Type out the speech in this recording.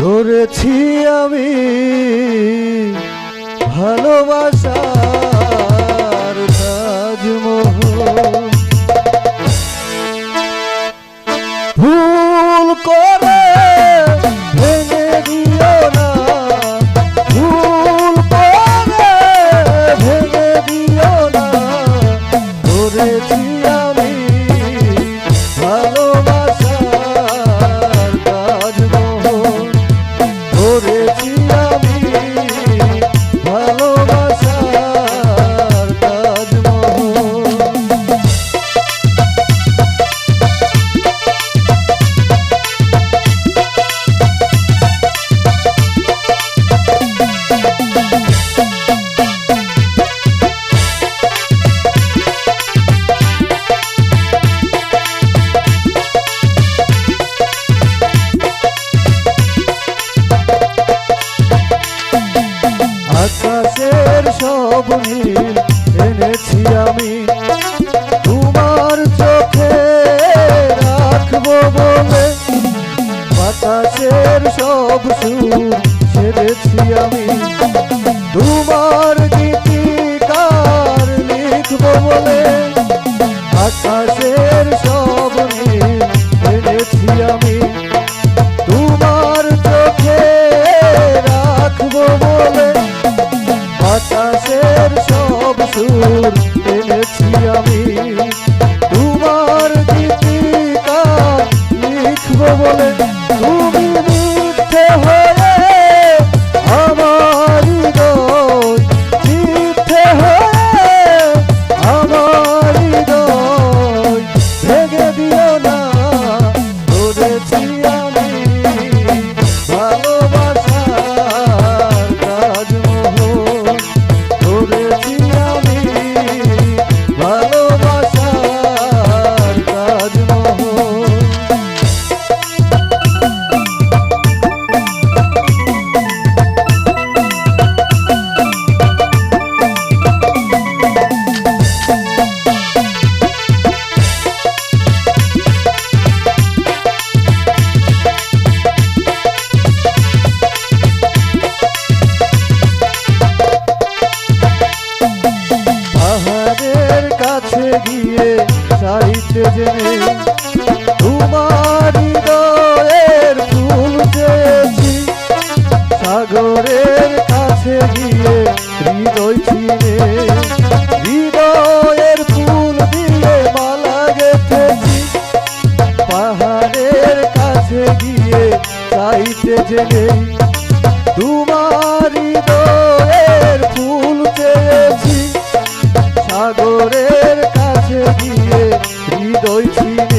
করেছি আমি ভালোবাসা জীবনের সব সুখ সেরেছি আমি। তোমার গীতিকার লিখব বলে আকাশের সব এনেছি আমি। গিয়ে সাহিত্য জেনে তোমার হৃদয়ের ফুল চেয়েছি। সাগরের কাছে গিয়ে হৃদয় ছিঁড়ে, হৃদয়ের ফুল দিয়ে মালা গেঁথেছি। পাহাড়ের কাছে গিয়ে চাইতে জেনে তোমার হৃদয় দৈশী